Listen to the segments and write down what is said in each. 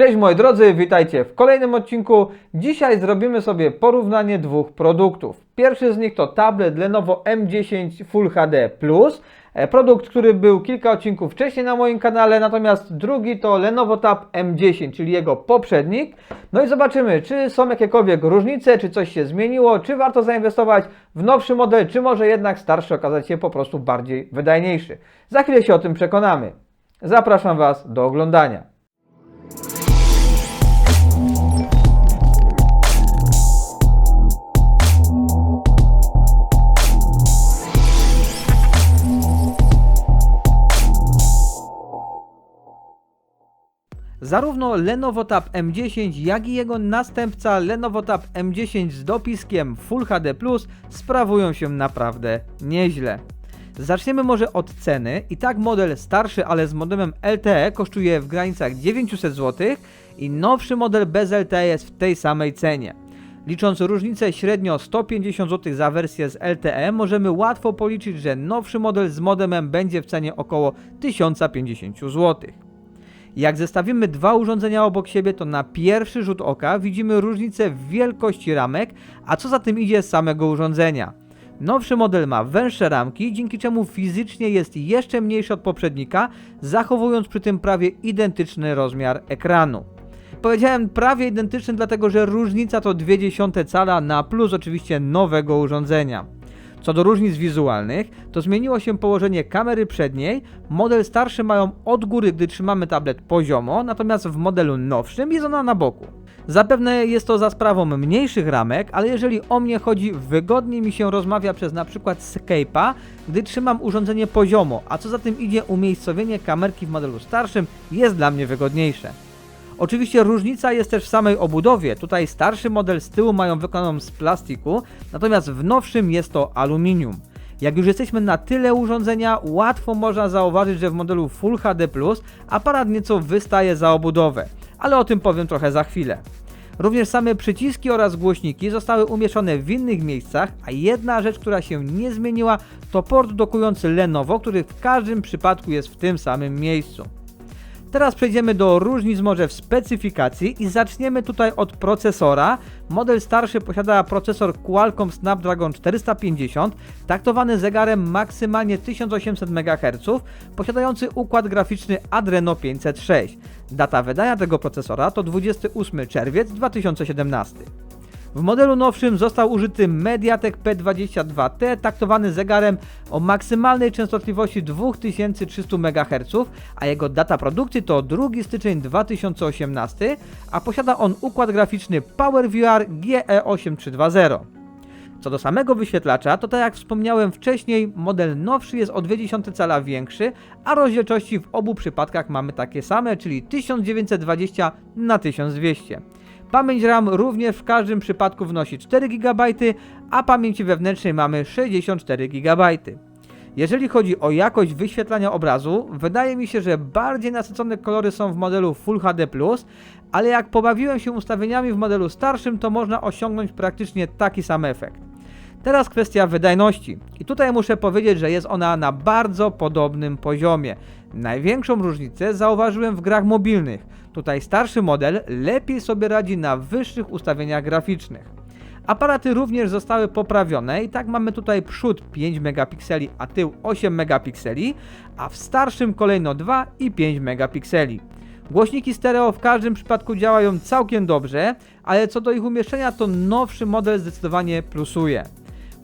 Cześć moi drodzy, witajcie w kolejnym odcinku. Dzisiaj zrobimy sobie porównanie dwóch produktów. Pierwszy z nich to tablet Lenovo M10 Full HD Plus. E, Produkt, który był kilka odcinków wcześniej na moim kanale, natomiast drugi to Lenovo Tab M10, czyli jego poprzednik. No i zobaczymy, czy są jakiekolwiek różnice, czy coś się zmieniło, czy warto zainwestować w nowszy model, czy może jednak starszy okazać się po prostu bardziej wydajniejszy. Za chwilę się o tym przekonamy. Zapraszam Was do oglądania. Zarówno Lenovo Tab M10, jak i jego następca Lenovo Tab M10 z dopiskiem Full HD Plus sprawują się naprawdę nieźle. Zaczniemy może od ceny. I tak model starszy, ale z modemem LTE kosztuje w granicach 900 zł i nowszy model bez LTE jest w tej samej cenie. Licząc różnicę średnio 150 zł za wersję z LTE, możemy łatwo policzyć, że nowszy model z modemem będzie w cenie około 1050 zł. Jak zestawimy dwa urządzenia obok siebie, to na pierwszy rzut oka widzimy różnicę w wielkości ramek, a co za tym idzie samego urządzenia. Nowszy model ma węższe ramki, dzięki czemu fizycznie jest jeszcze mniejszy od poprzednika, zachowując przy tym prawie identyczny rozmiar ekranu. Powiedziałem prawie identyczny, dlatego że różnica to 0,2 cala na plus oczywiście nowego urządzenia. Co do różnic wizualnych, to zmieniło się położenie kamery przedniej. Model starszy mają od góry, gdy trzymamy tablet poziomo, natomiast w modelu nowszym jest ona na boku. Zapewne jest to za sprawą mniejszych ramek, ale jeżeli o mnie chodzi, wygodniej mi się rozmawia przez na przykład Skype'a, gdy trzymam urządzenie poziomo, a co za tym idzie umiejscowienie kamerki w modelu starszym jest dla mnie wygodniejsze. Oczywiście różnica jest też w samej obudowie. Tutaj starszy model z tyłu mają wykonaną z plastiku, natomiast w nowszym jest to aluminium. Jak już jesteśmy na tyle urządzenia, łatwo można zauważyć, że w modelu Full HD Plus aparat nieco wystaje za obudowę, ale o tym powiem trochę za chwilę. Również same przyciski oraz głośniki zostały umieszczone w innych miejscach, a jedna rzecz, która się nie zmieniła, to port dokujący Lenovo, który w każdym przypadku jest w tym samym miejscu. Teraz przejdziemy do różnic może w specyfikacji i zaczniemy tutaj od procesora. Model starszy posiada procesor Qualcomm Snapdragon 450, taktowany zegarem maksymalnie 1800 MHz, posiadający układ graficzny Adreno 506. Data wydania tego procesora to 28 czerwiec 2017. W modelu nowszym został użyty Mediatek P22T taktowany zegarem o maksymalnej częstotliwości 2300 MHz, a jego data produkcji to 2 styczeń 2018, a posiada on układ graficzny PowerVR GE8320. Co do samego wyświetlacza, to tak jak wspomniałem wcześniej, model nowszy jest o 0,2 cala większy, a rozdzielczości w obu przypadkach mamy takie same, czyli 1920 na 1200. Pamięć RAM również w każdym przypadku wnosi 4 GB, a pamięci wewnętrznej mamy 64 GB. Jeżeli chodzi o jakość wyświetlania obrazu, wydaje mi się, że bardziej nasycone kolory są w modelu Full HD+, ale jak pobawiłem się ustawieniami w modelu starszym, to można osiągnąć praktycznie taki sam efekt. Teraz kwestia wydajności. I tutaj muszę powiedzieć, że jest ona na bardzo podobnym poziomie. Największą różnicę zauważyłem w grach mobilnych. Tutaj starszy model lepiej sobie radzi na wyższych ustawieniach graficznych. Aparaty również zostały poprawione i tak mamy tutaj przód 5 megapikseli, a tył 8 megapikseli, a w starszym kolejno 2 i 5 megapikseli. Głośniki stereo w każdym przypadku działają całkiem dobrze, ale co do ich umieszczenia to nowszy model zdecydowanie plusuje.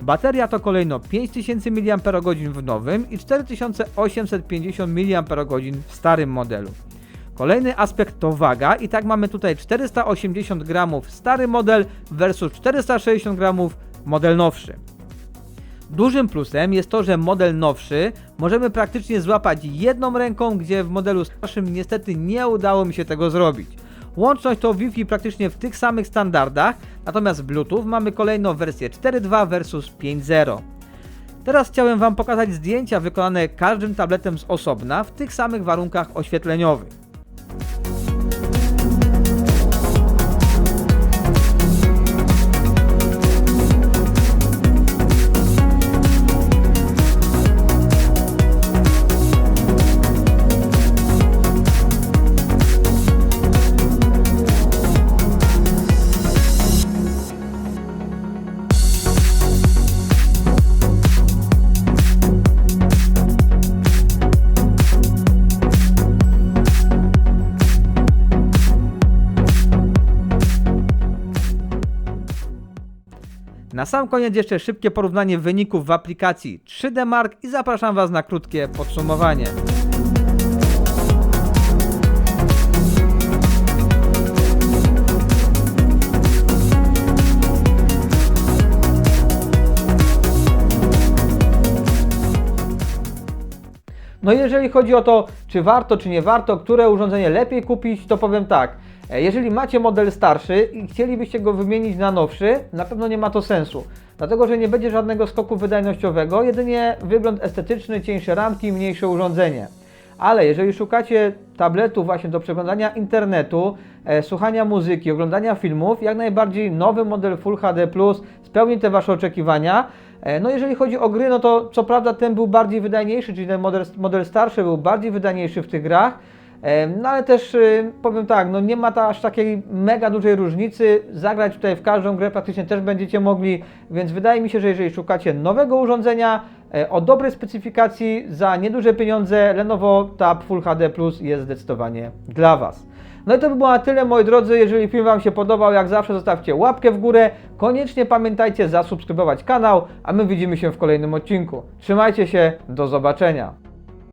Bateria to kolejno 5000 mAh w nowym i 4850 mAh w starym modelu. Kolejny aspekt to waga i tak mamy tutaj 480 gramów stary model versus 460 gramów model nowszy. Dużym plusem jest to, że model nowszy możemy praktycznie złapać jedną ręką, gdzie w modelu starszym niestety nie udało mi się tego zrobić. Łączność to Wi-Fi praktycznie w tych samych standardach, natomiast Bluetooth mamy kolejną wersję 4.2 versus 5.0. Teraz chciałem Wam pokazać zdjęcia wykonane każdym tabletem z osobna w tych samych warunkach oświetleniowych. Na sam koniec jeszcze szybkie porównanie wyników w aplikacji 3D Mark i zapraszam Was na krótkie podsumowanie. No jeżeli chodzi o to, czy warto, czy nie warto, które urządzenie lepiej kupić, to powiem tak. E, Jeżeli macie model starszy i chcielibyście go wymienić na nowszy, na pewno nie ma to sensu. Dlatego, że nie będzie żadnego skoku wydajnościowego, jedynie wygląd estetyczny, cieńsze ramki, mniejsze urządzenie. Ale jeżeli szukacie tabletu właśnie do przeglądania internetu, e, słuchania muzyki, oglądania filmów, jak najbardziej nowy model Full HD Plus spełni te Wasze oczekiwania. E, No jeżeli chodzi o gry, no to co prawda ten był bardziej wydajniejszy, czyli ten model, model starszy był bardziej wydajniejszy w tych grach, no ale też y, powiem tak, no nie ma ta aż takiej mega dużej różnicy. Zagrać tutaj w każdą grę praktycznie też będziecie mogli, więc wydaje mi się, że jeżeli szukacie nowego urządzenia e, o dobrej specyfikacji za nieduże pieniądze, Lenovo Tab Full HD Plus jest zdecydowanie dla Was. No i to by było na tyle, moi drodzy. Jeżeli film Wam się podobał, jak zawsze zostawcie łapkę w górę. Koniecznie pamiętajcie zasubskrybować kanał, a my widzimy się w kolejnym odcinku. Trzymajcie się, do zobaczenia.